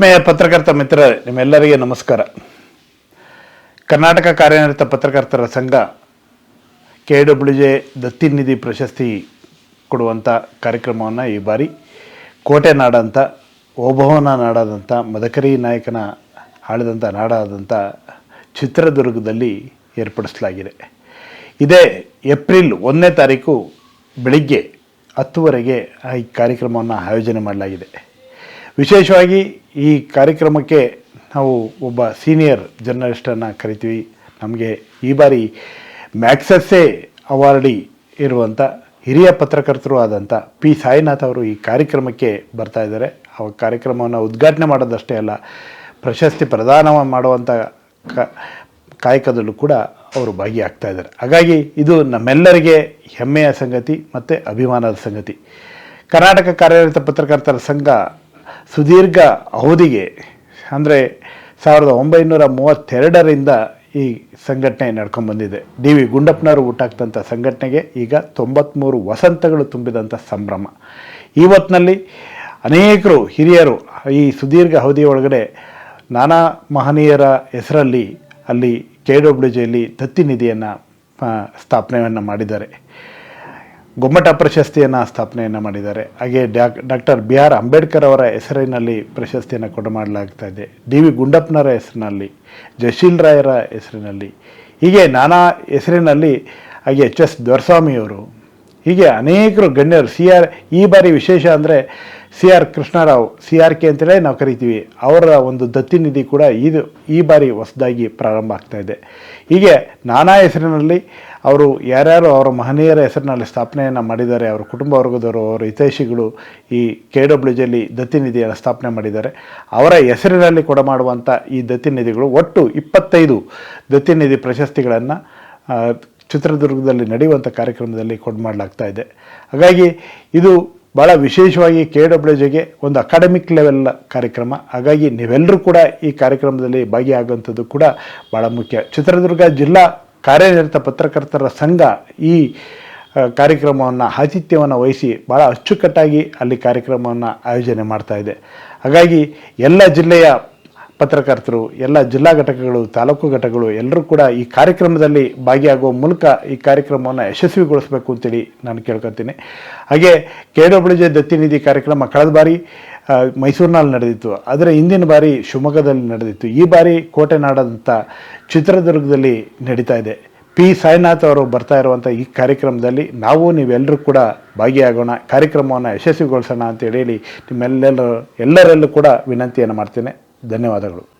ಆತ್ಮೀಯ ಪತ್ರಕರ್ತ ಮಿತ್ರ ನಿಮ್ಮೆಲ್ಲರಿಗೆ ನಮಸ್ಕಾರ. ಕರ್ನಾಟಕ ಕಾರ್ಯನಿರತ ಪತ್ರಕರ್ತರ ಸಂಘ ಕೆ ಡಬ್ಲ್ಯೂ ಜೆ ದತ್ತಿನಿಧಿ ಪ್ರಶಸ್ತಿ ಕೊಡುವಂಥ ಕಾರ್ಯಕ್ರಮವನ್ನು ಈ ಬಾರಿ ಕೋಟೆ ನಾಡಂಥ ಓಭವನ ನಾಡಾದಂಥ ಮದಕರಿ ನಾಯಕನ ಆಳಿದಂಥ ನಾಡಾದಂಥ ಚಿತ್ರದುರ್ಗದಲ್ಲಿ ಏರ್ಪಡಿಸಲಾಗಿದೆ. ಇದೇ ಏಪ್ರಿಲ್ ಒಂದನೇ ತಾರೀಕು ಬೆಳಿಗ್ಗೆ ಹತ್ತುವರೆಗೆ ಈ ಕಾರ್ಯಕ್ರಮವನ್ನು ಆಯೋಜನೆ ಮಾಡಲಾಗಿದೆ. ವಿಶೇಷವಾಗಿ ಈ ಕಾರ್ಯಕ್ರಮಕ್ಕೆ ನಾವು ಒಬ್ಬ ಸೀನಿಯರ್ ಜರ್ನಲಿಸ್ಟನ್ನು ಕರಿತೀವಿ. ನಮಗೆ ಈ ಬಾರಿ ಮ್ಯಾಕ್ಸಸ್ಸೇ ಅವಾರ್ಡಿ ಇರುವಂಥ ಹಿರಿಯ ಪತ್ರಕರ್ತರು ಆದಂಥ ಪಿ ಸಾಯಿನಾಥ್ ಅವರು ಈ ಕಾರ್ಯಕ್ರಮಕ್ಕೆ ಬರ್ತಾ ಇದ್ದಾರೆ. ಆ ಕಾರ್ಯಕ್ರಮವನ್ನು ಉದ್ಘಾಟನೆ ಮಾಡೋದಷ್ಟೇ ಅಲ್ಲ, ಪ್ರಶಸ್ತಿ ಪ್ರದಾನ ಮಾಡುವಂಥ ಕ ಕಾಯಕದಲ್ಲೂ ಕೂಡ ಅವರು ಭಾಗಿಯಾಗ್ತಾ ಇದ್ದಾರೆ. ಹಾಗಾಗಿ ಇದು ನಮ್ಮೆಲ್ಲರಿಗೆ ಹೆಮ್ಮೆಯ ಸಂಗತಿ ಮತ್ತು ಅಭಿಮಾನದ ಸಂಗತಿ. ಕರ್ನಾಟಕ ಕಾರ್ಯನಿರತ ಪತ್ರಕರ್ತರ ಸಂಘ ಸುದೀರ್ಘ ಅವಧಿಗೆ, ಅಂದರೆ ಸಾವಿರದ ಒಂಬೈನೂರ ಮೂವತ್ತೆರಡರಿಂದ ಈ ಸಂಘಟನೆ ನಡ್ಕೊಂಡ್ಬಂದಿದೆ. ಡಿ ವಿ ಗುಂಡಪ್ಪನವರು ಹುಟ್ಟಾಕ್ತಂಥ ಸಂಘಟನೆಗೆ ಈಗ ತೊಂಬತ್ತ್ಮೂರು ವಸಂತಗಳು ತುಂಬಿದಂಥ ಸಂಭ್ರಮ. ಈ ಹೊತ್ತಿನಲ್ಲಿ ಅನೇಕರು ಹಿರಿಯರು ಈ ಸುದೀರ್ಘ ಅವಧಿಯೊಳಗಡೆ ಒಳಗಡೆ ನಾನಾ ಮಹನೀಯರ ಹೆಸರಲ್ಲಿ ಅಲ್ಲಿ ಕೆ ಡಬ್ಲ್ಯೂ ಜಿಯಲ್ಲಿ ದತ್ತಿ ನಿಧಿಯನ್ನು ಸ್ಥಾಪನೆಯನ್ನು ಮಾಡಿದ್ದಾರೆ. ಗೊಮ್ಮಟ ಪ್ರಶಸ್ತಿಯನ್ನು ಸ್ಥಾಪನೆಯನ್ನು ಮಾಡಿದ್ದಾರೆ. ಹಾಗೆ doc, doctor B R Ambedkar ಅವರ ಹೆಸರಿನಲ್ಲಿ ಪ್ರಶಸ್ತಿಯನ್ನು ಕೊಡು ಮಾಡಲಾಗ್ತಾ ಇದೆ. ಡಿ ವಿ ಗುಂಡಪ್ಪನವರ ಹೆಸರಿನಲ್ಲಿ ಜಶೀಲ್ ರಾಯರ ಹೆಸರಿನಲ್ಲಿ. ಹೀಗೆ ನಾನಾ ಹೆಸರಿನಲ್ಲಿ ಹಾಗೆ ಎಚ್ ಎಸ್ ದೊರಸ್ವಾಮಿಯವರು ಹೀಗೆ ಅನೇಕರು ಗಣ್ಯರು, ಸಿ ಆರ್, ಈ ಬಾರಿ ವಿಶೇಷ ಅಂದರೆ C R Krishnarao, C R K ಅಂತೇಳಿ ನಾವು ಕರಿತೀವಿ. ಅವರ ಒಂದು ದತ್ತಿ ನಿಧಿ ಕೂಡ ಇದು ಈ ಬಾರಿ ಹೊಸದಾಗಿ ಪ್ರಾರಂಭ ಆಗ್ತಾ ಇದೆ. ಹೀಗೆ ನಾನಾ ಹೆಸರಿನಲ್ಲಿ ಅವರು ಯಾರ್ಯಾರು ಅವರ ಮಹನೀಯರ ಹೆಸರಿನಲ್ಲಿ ಸ್ಥಾಪನೆಯನ್ನು ಮಾಡಿದ್ದಾರೆ, ಅವರ ಕುಟುಂಬ ವರ್ಗದವರು, ಅವರ ಹಿತೈಷಿಗಳು ಈ ಕೆ ಡಬ್ಲ್ಯೂ ಜಿಯಲ್ಲಿ ದತ್ತಿ ನಿಧಿಯನ್ನು ಸ್ಥಾಪನೆ ಮಾಡಿದ್ದಾರೆ. ಅವರ ಹೆಸರಿನಲ್ಲಿ ಕೂಡ ಮಾಡುವಂಥ ಈ ದತ್ತಿ ನಿಧಿಗಳು ಒಟ್ಟು ಇಪ್ಪತ್ತೈದು ದತ್ತಿ ನಿಧಿ ಪ್ರಶಸ್ತಿಗಳನ್ನು ಚಿತ್ರದುರ್ಗದಲ್ಲಿ ನಡೆಯುವಂಥ ಕಾರ್ಯಕ್ರಮದಲ್ಲಿ ಕೊಡು ಮಾಡಲಾಗ್ತಾ ಇದೆ. ಹಾಗಾಗಿ ಇದು ಭಾಳ ವಿಶೇಷವಾಗಿ ಕೆ ಡಬ್ಲ್ಯೂ ಜೆಗೆ ಒಂದು ಅಕಾಡೆಮಿಕ್ ಲೆವೆಲ್ ಕಾರ್ಯಕ್ರಮ. ಹಾಗಾಗಿ ನೀವೆಲ್ಲರೂ ಕೂಡ ಈ ಕಾರ್ಯಕ್ರಮದಲ್ಲಿ ಭಾಗಿಯಾಗುವಂಥದ್ದು ಕೂಡ ಭಾಳ ಮುಖ್ಯ. ಚಿತ್ರದುರ್ಗ ಜಿಲ್ಲಾ ಕಾರ್ಯನಿರತ ಪತ್ರಕರ್ತರ ಸಂಘ ಈ ಕಾರ್ಯಕ್ರಮವನ್ನು ಆತಿಥ್ಯವನ್ನು ವಹಿಸಿ ಭಾಳ ಅಚ್ಚುಕಟ್ಟಾಗಿ ಅಲ್ಲಿ ಕಾರ್ಯಕ್ರಮವನ್ನು ಆಯೋಜನೆ ಮಾಡ್ತಾ ಇದೆ. ಹಾಗಾಗಿ ಎಲ್ಲ ಜಿಲ್ಲೆಯ ಪತ್ರಕರ್ತರು, ಎಲ್ಲ ಜಿಲ್ಲಾ ಘಟಕಗಳು, ತಾಲೂಕು ಘಟಕಗಳು ಎಲ್ಲರೂ ಕೂಡ ಈ ಕಾರ್ಯಕ್ರಮದಲ್ಲಿ ಭಾಗಿಯಾಗುವ ಮೂಲಕ ಈ ಕಾರ್ಯಕ್ರಮವನ್ನು ಯಶಸ್ವಿಗೊಳಿಸಬೇಕು ಅಂತೇಳಿ ನಾನು ಕೇಳ್ಕೊತೀನಿ. ಹಾಗೆ ಕೆ ಡಬ್ಲ್ಯೂ ಜೆ ದತ್ತಿ ನಿಧಿ ಕಾರ್ಯಕ್ರಮ ಕಳೆದ ಬಾರಿ ಮೈಸೂರಿನಲ್ಲಿ ನಡೆದಿತ್ತು. ಆದರೆ ಹಿಂದಿನ ಬಾರಿ ಶಿವಮೊಗ್ಗದಲ್ಲಿ ನಡೆದಿತ್ತು. ಈ ಬಾರಿ ಕೋಟೆನಾಡಂಥ ಚಿತ್ರದುರ್ಗದಲ್ಲಿ ನಡೀತಾ ಇದೆ. ಪಿ ಸಾಯಿನಾಥ್ ಅವರು ಬರ್ತಾ ಇರುವಂಥ ಈ ಕಾರ್ಯಕ್ರಮದಲ್ಲಿ ನಾವು ನೀವೆಲ್ಲರೂ ಕೂಡ ಭಾಗಿಯಾಗೋಣ, ಕಾರ್ಯಕ್ರಮವನ್ನು ಯಶಸ್ವಿಗೊಳಿಸೋಣ ಅಂತ ಹೇಳಿ ನಿಮ್ಮೆಲ್ಲೆಲ್ಲರೂ ಎಲ್ಲರಲ್ಲೂ ಕೂಡ ವಿನಂತಿಯನ್ನು ಮಾಡ್ತೇನೆ. ಧನ್ಯವಾದಗಳು.